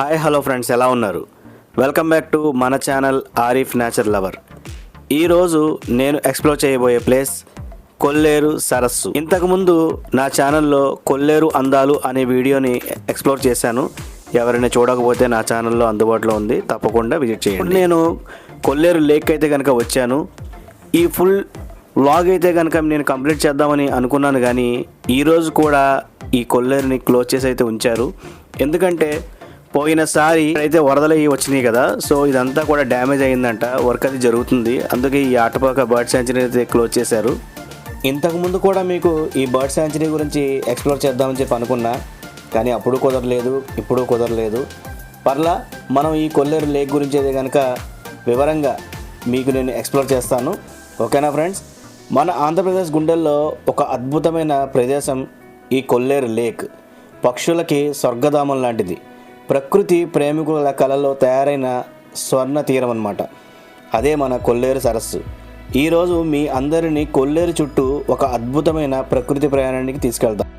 Hi hello friends ఎలా ఉన్నారు? Welcome back to మన ఛానల్ ఆరిఫ్ నేచర్ లవర్. ఈరోజు నేను ఎక్స్ప్లోర్ చేయబోయే ప్లేస్ కొల్లేరు సరస్సు. ఇంతకుముందు నా ఛానల్లో కొల్లేరు అందాలు అనే వీడియోని ఎక్స్ప్లోర్ చేశాను. ఎవరైనా చూడకపోతే నా ఛానల్లో అందుబాటులో ఉంది. తప్పకుండా విజిట్ చేయండి. నేను కొల్లేరు లేక్ అయితే కనుక వచ్చాను. ఈ ఫుల్ వ్లాగ్ అయితే కనుక నేను కంప్లీట్ చేద్దామని అనుకున్నాను కానీ ఈరోజు కూడా ఈ కొల్లేరుని క్లోజ్ చేసి అయితే ఉంచారు. ఎందుకంటే పోయినసారి అయితే వరదలు అయ్యి వచ్చినాయి కదా సో ఇదంతా కూడా డ్యామేజ్ అయిందంట వర్క్ అది జరుగుతుంది. అందుకే ఈ ఆటపాక బర్డ్ సెంచరీ అయితే క్లోజ్ చేశారు. ఇంతకుముందు కూడా మీకు ఈ బర్డ్ సెంచరీ గురించి ఎక్స్ప్లోర్ చేద్దామని చెప్పి అనుకున్నా కానీ అప్పుడు కుదరలేదు ఇప్పుడు కుదరలేదు. పర్లా మనం ఈ కొల్లేరు లేక్ గురించి అయితే కనుక వివరంగా మీకు నేను ఎక్స్ప్లోర్ చేస్తాను. ఓకేనా ఫ్రెండ్స్? మన ఆంధ్రప్రదేశ్ గుండెల్లో ఒక అద్భుతమైన ప్రదేశం ఈ కొల్లేరు లేక్. పక్షులకి స్వర్గధామం లాంటిది. ప్రకృతి ప్రేమికుల కళలో తయారైన స్వర్ణ తీరం అన్నమాట. అదే మన కొల్లేరు సరస్సు. ఈరోజు మీ అందరినీ కొల్లేరు చుట్టూ ఒక అద్భుతమైన ప్రకృతి ప్రయాణానికి తీసుకెళ్దాం.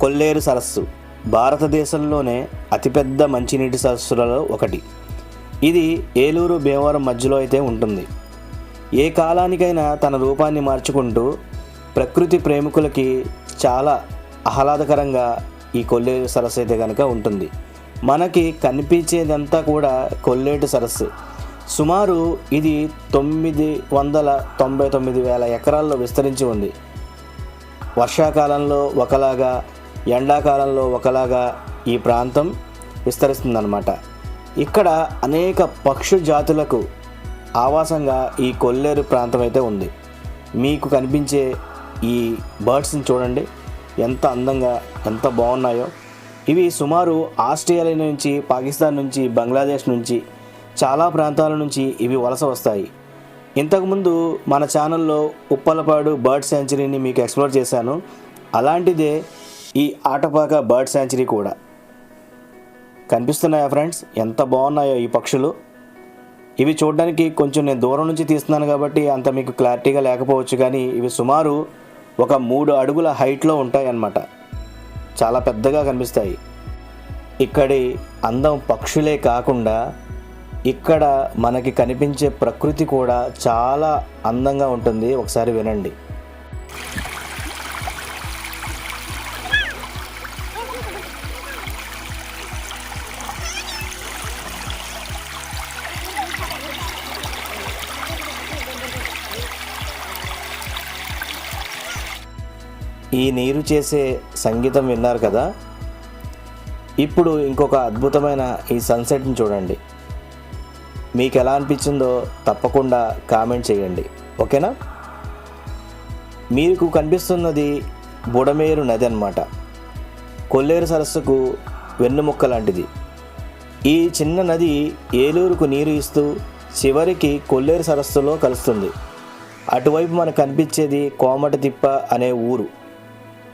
కొల్లేరు సరస్సు భారతదేశంలోనే అతిపెద్ద మంచినీటి సరస్సులలో ఒకటి. ఇది ఏలూరు భీమవరం మధ్యలో అయితే ఉంటుంది. ఏ కాలానికైనా తన రూపాన్ని మార్చుకుంటూ ప్రకృతి ప్రేమికులకి చాలా ఆహ్లాదకరంగా ఈ కొల్లేరు సరస్సు అయితే కనుక ఉంటుంది. మనకి కనిపించేదంతా కూడా కొల్లేటి సరస్సు. సుమారు ఇది తొమ్మిది వందల తొంభై తొమ్మిది వేల ఎకరాల్లో విస్తరించి ఉంది. వర్షాకాలంలో ఒకలాగా ఎండాకాలంలో ఒకలాగా ఈ ప్రాంతం విస్తరిస్తుందన్నమాట. ఇక్కడ అనేక పక్షు జాతులకు ఆవాసంగా ఈ కొల్లేరు ప్రాంతం అయితే ఉంది. మీకు కనిపించే ఈ బర్డ్స్ని చూడండి. ఎంత అందంగా ఎంత బాగున్నాయో. ఇవి సుమారు ఆస్ట్రేలియా నుంచి పాకిస్తాన్ నుంచి బంగ్లాదేశ్ నుంచి చాలా ప్రాంతాల నుంచి ఇవి వలస వస్తాయి. ఇంతకుముందు మన ఛానల్లో ఉప్పలపాడు బర్డ్ శాంచురీని మీకు ఎక్స్ప్లోర్ చేశాను. అలాంటిదే ఈ ఆటపాక బర్డ్ శాంచురీ కూడా. కనిపిస్తున్నాయా ఫ్రెండ్స్? ఎంత బాగున్నాయో ఈ పక్షులు. ఇవి చూడడానికి కొంచెం నేను దూరం నుంచి తీస్తున్నాను కాబట్టి అంత మీకు క్లారిటీగా లేకపోవచ్చు కానీ ఇవి సుమారు ఒక మూడు అడుగుల హైట్లో ఉంటాయన్నమాట. చాలా పెద్దగా కనిపిస్తాయి. ఇక్కడి అందం పక్షులే కాకుండా ఇక్కడ మనకి కనిపించే ప్రకృతి కూడా చాలా అందంగా ఉంటుంది. ఒకసారి వినండి. ఈ నీరు చేసే సంగీతం విన్నారు కదా? ఇప్పుడు ఇంకొక అద్భుతమైన ఈ సన్సెట్ని చూడండి. మీకు ఎలా అనిపించిందో తప్పకుండా కామెంట్ చేయండి. ఓకేనా? మీకు కనిపిస్తున్నది బుడమేరు నది అన్నమాట. కొల్లేరు సరస్సుకు వెన్నుముక్క లాంటిది. ఈ చిన్న నది ఏలూరుకు నీరు ఇస్తూ చివరికి కొల్లేరు సరస్సులో కలుస్తుంది. అటువైపు మనకు కనిపించేది కోమటి తిప్ప అనే ఊరు.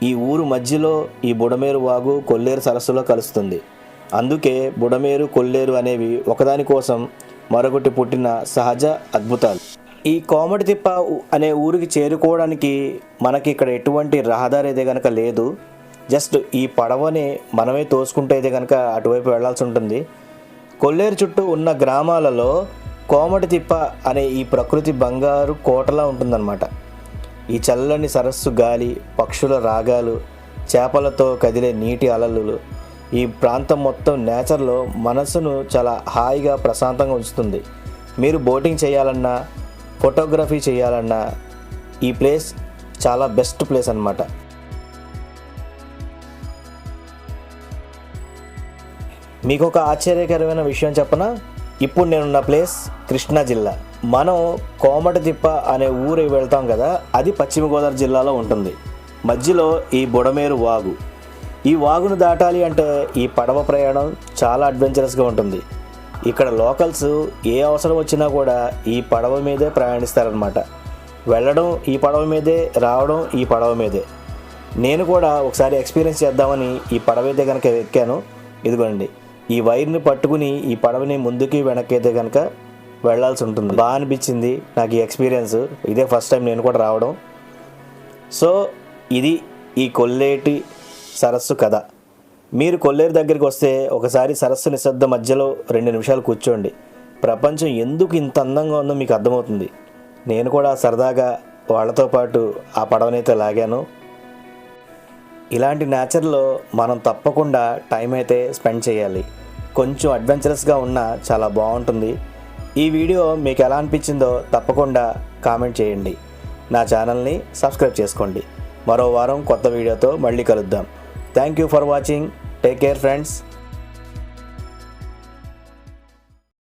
ఈ ఊరు మధ్యలో ఈ బుడమేరు వాగు కొల్లేరు సరస్సులో కలుస్తుంది. అందుకే బుడమేరు కొల్లేరు అనేవి ఒకదాని కోసం మరొకటి పుట్టిన సహజ అద్భుతాలు. ఈ కోమటి తిప్ప అనే ఊరికి చేరుకోవడానికి మనకి ఇక్కడ ఎటువంటి రహదారి అయితే కనుక లేదు. జస్ట్ ఈ పడవని మనమే తోసుకుంటే అయితే కనుక అటువైపు వెళ్ళాల్సి ఉంటుంది. కొల్లేరు చుట్టూ ఉన్న గ్రామాలలో కోమటి తిప్ప అనే ఈ ప్రకృతి బంగారు కోటలా ఉంటుందన్నమాట. ఈ చల్లని సరస్సు గాలి పక్షుల రాగాలు చేపలతో కదిలే నీటి అలలు ఈ ప్రాంతం మొత్తం నేచర్లో మనసును చాలా హాయిగా ప్రశాంతంగా ఉంచుతుంది. మీరు బోటింగ్ చేయాలన్నా ఫోటోగ్రఫీ చేయాలన్నా ఈ ప్లేస్ చాలా బెస్ట్ ప్లేస్ అన్నమాట. మీకు ఒక ఆశ్చర్యకరమైన విషయం చెప్పన? ఇప్పుడు నేనున్న ప్లేస్ కృష్ణా జిల్లా. మనం కోమటతిప్ప అనే ఊరు వెళ్తాం కదా అది పశ్చిమ గోదావరి జిల్లాలో ఉంటుంది. మధ్యలో ఈ బుడమేరు వాగు. ఈ వాగును దాటాలి అంటే ఈ పడవ ప్రయాణం చాలా అడ్వెంచరస్గా ఉంటుంది. ఇక్కడ లోకల్స్ ఏ అవసరం వచ్చినా కూడా ఈ పడవ మీదే ప్రయాణిస్తారనమాట వెళ్ళడం ఈ పడవ మీదే రావడం ఈ పడవ మీదే. నేను కూడా ఒకసారి ఎక్స్పీరియన్స్ చేద్దామని ఈ పడవ అయితే కనుక ఎక్కాను. ఇదిగోండి ఈ వైర్ని పట్టుకుని ఈ పడవని ముందుకి వెనక్కి అయితే కనుక వెళ్ళాల్సి ఉంటుంది. బాగా అనిపించింది నాకు ఈ ఎక్స్పీరియన్స్. ఇదే ఫస్ట్ టైం నేను కూడా రావడం. సో ఇది ఈ కొల్లేటి సరస్సు కథ. మీరు కొల్లేరు దగ్గరికి వస్తే ఒకసారి సరస్సు నిశ్శబ్ద మధ్యలో రెండు నిమిషాలు కూర్చోండి. ప్రపంచం ఎందుకు ఇంత అందంగా ఉందో మీకు అర్థమవుతుంది. నేను కూడా సరదాగా వాళ్ళతో పాటు ఆ పడవనైతే లాగాను. ఇలాంటి నేచర్లో మనం తప్పకుండా టైం అయితే స్పెండ్ చేయాలి. కొంచెం అడ్వెంచరస్గా ఉన్నా చాలా బాగుంటుంది. ఈ వీడియో మీకు ఎలా అనిపించిందో తప్పకుండా కామెంట్ చేయండి. నా ఛానల్ని సబ్స్క్రైబ్ చేసుకోండి. మరో వారం కొత్త వీడియోతో మళ్ళీ కలుద్దాం. Thank you for watching take care friends